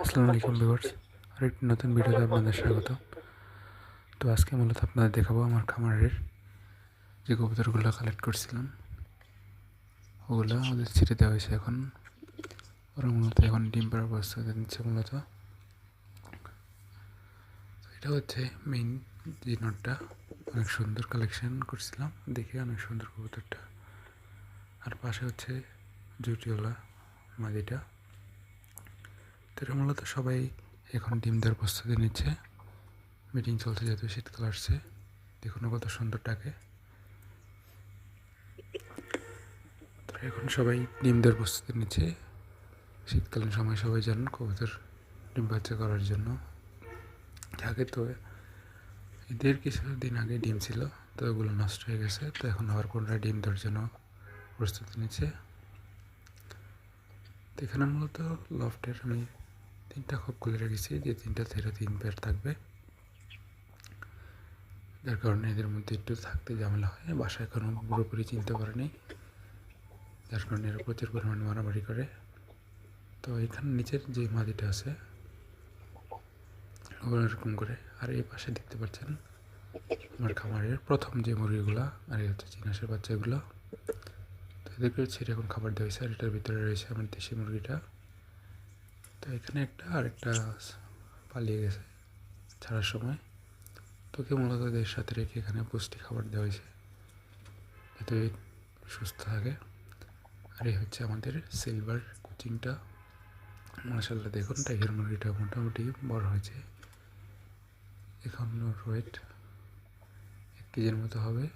আসসালামু আলাইকুম ভিউয়ার্স, আরেকটি নতুন ভিডিওতে আপনাদের স্বাগত। তো আজকে মূলত আপনাদের দেখাবো আমার খামারের যে কবুতরগুলো কালেক্ট করছিলাম। ওগুলো ওদের ছেড়ে দেওয়া হয়েছে এখন। ওরা মূলত এখন ডিম পাড়ার প্রস্তুতি নিচ্ছে মূলত। এটা হচ্ছে মেইন যে নটটা অনেক সুন্দর কালেকশন করছিলাম, দেখে অনেক সুন্দর কবুতরটা। আর পাশে হচ্ছে জুটিওলা মাদিটা। তো মূলত সবাই এখন ডিম দেওয়ার প্রস্তুতি নিচ্ছে। মিটিং চলছে যেহেতু শীতকাল আসছে। দেখুন কত সুন্দর ডাকে। তো এখন সবাই ডিম দেওয়ার প্রস্তুতি নিচ্ছে। শীতকালীন সময় সবাই জানেন কবুতর ডিম বাচ্চা করার জন্য। থাকে তো এদের কিছুদিন আগে ডিম ছিল, তো ওগুলো নষ্ট হয়ে গেছে। তো এখন আবার পুনরায় ডিম দেওয়ার জন্য প্রস্তুতি নিচ্ছে। এখানে মূলত লফটের আমি তিনটা খোপ খুলে রেখেছি, যে তিনটা থেকে তিন পেয়ার থাকবে। যার কারণে এদের মধ্যে একটু থাকতে ঝামেলা হয়, বাসায় এখনও পুরোপুরি চিনতে পারেনি যার কারণে এরা প্রচুর পরিমাণে মারামারি করে। তো এখানে নিচের যে মাদিটা আছে, ওগুলো এরকম করে। আর এই পাশে দেখতে পাচ্ছেন আমার খামারের প্রথম যে মুরগিগুলো, আর এই হচ্ছে চিনাসের বাচ্চাগুলো। তো এদেরকে ছেড়ে এখন খাবার দেওয়া হয়েছে, আর এটার ভিতরে রয়েছে আমার দেশি মুরগিটা। তো এখানে একটা আরেকটা পালিয়ে গেছে ছাড়ার সময়। তোকে মূলত ওদের সাথে রেখে এখানে পুষ্টি খাবার দেওয়া হয়েছে। যাতে সুস্থ থাকে। আর এই হচ্ছে আমাদের সিলভার কোচিংটা মাসাল্লাহ দেখুন টাইগার মুরগিটা মোটামুটি বড় হয়েছে। এখন ওয়েট এক কেজির মতো হবে।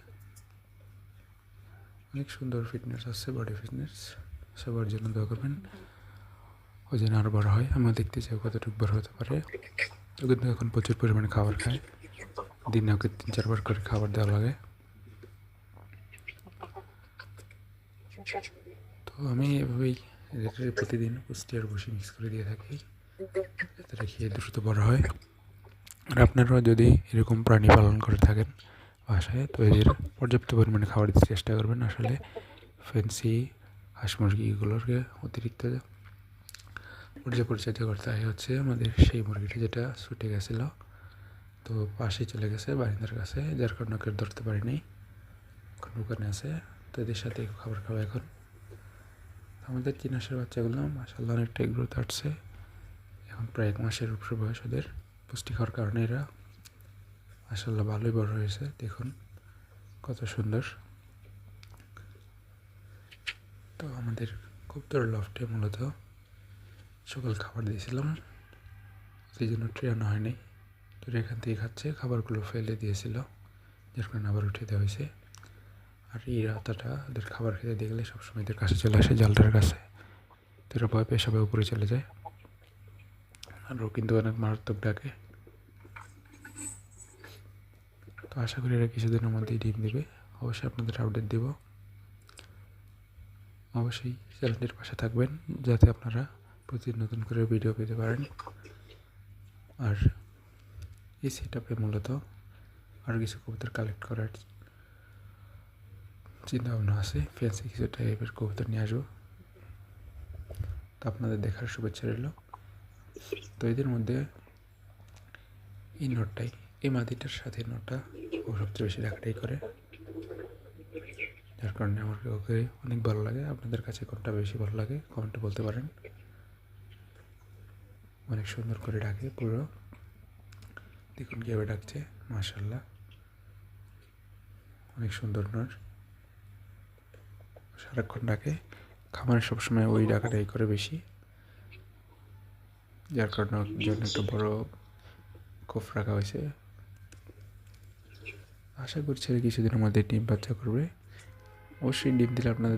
অনেক সুন্দর ফিটনেস আছে বডি ফিটনেস সবার জন্য দোয়া করবেন। ওই জন্য আরও বড় হয়। আমরা দেখতে চাই কতটুকু বড় হতে পারে। ও কিন্তু এখন প্রচুর পরিমাণে খাবার খায়। দিনে ওকে তিন, চারবার করে খাবার দেওয়া লাগে। তো আমি এভাবেই এদের প্রতিদিন পুষ্টি আর বসে মিক্স করে দিয়ে থাকি। যাতে খেয়ে দ্রুত বড় হয়। আর আপনারাও যদি এরকম প্রাণী পালন করে থাকেন বাসায়, তো এদের পর্যাপ্ত পরিমাণে খাবার দিতে চেষ্টা করবেন। আসলে ফ্যান্সি হাঁস মুরগি এগুলোকে অতিরিক্ত পর্যায় পরিচর্যা করতে হয় হচ্ছে আমাদের সেই মুরগিটা যেটা ছুটে গেছিল। তো পাশে চলে গেছে বারিন্দার কাছে, যার কারণে ওকে ধরতে পারিনি। এখন দোকানে আছে, তো এদের সাথে খাবার খাওয়া এখন। আমাদের চিনাসের বাচ্চাগুলো মাসাল্লাহ অনেকটাই গ্রোথ আসছে। এখন প্রায় এক মাসের উপরে বয়স ওদের। পুষ্টি খাওয়ার কারণে এরা মাসাল্লাহ ভালোই বড় হয়েছে, দেখুন কত সুন্দর। তো আমাদের কবুতর লফটে মূলত সকাল খাবার দিয়েছিলাম। সেই জন্য ট্রে আনা হয়নি। তো এখান থেকে খাচ্ছে। খাবারগুলো ফেলে দিয়েছিল। যার কারণে আবার উঠে দেওয়া হয়েছে। আর এই রাতাটা ওদের খাবার খেতে দেখলে সবসময় এদের কাছে চলে আসে, জালটার কাছে। তো এরা ভয় পেয়ে সবাই উপরে চলে যায়। আর ও কিন্তু অনেক মারাত্মক ডাকে। তো আশা করি এরা কিছুদিনের মধ্যেই ডিম দেবে। অবশ্যই আপনাদের আপডেট দেব। অবশ্যই চ্যানেলটির পাশে থাকবেন, যাতে আপনারা প্রতিদিন নতুন করে ভিডিও পেতে পারেন। আর এই সেট আপে মূলত আর কিছু কবুতর কালেক্ট করার চিন্তা ভাবনা আছে। ফ্যান্সি কিছু টাইপের কবুতর নিয়ে আসব। তো আপনাদের দেখার শুভেচ্ছা রইল। তো এদের মধ্যে এই নোটটাই এই মাদিটার সাথে নোটটা ও সবচেয়ে বেশি দেখাটাই করে। যার কারণে আমার ওকে অনেক ভালো লাগে। আপনাদের কাছে কোনটা বেশি ভালো লাগে কমেন্টে বলতে পারেন। অনেক সুন্দর করে ডাকে পুরো। দেখুন কীভাবে ডাকছে মাশাল্লাহ অনেক সুন্দর নর। সারাক্ষণ ডাকে। খামারে সবসময় ওই ডাকাটাই করে বেশি। যার কারণে জন্য একটা বড় কোফ রাখা হয়েছে। আশা করছি কিছুদিনের মধ্যে ডিম বাচ্চা করবে। অবশ্যই ডিম দিলে আপনাদের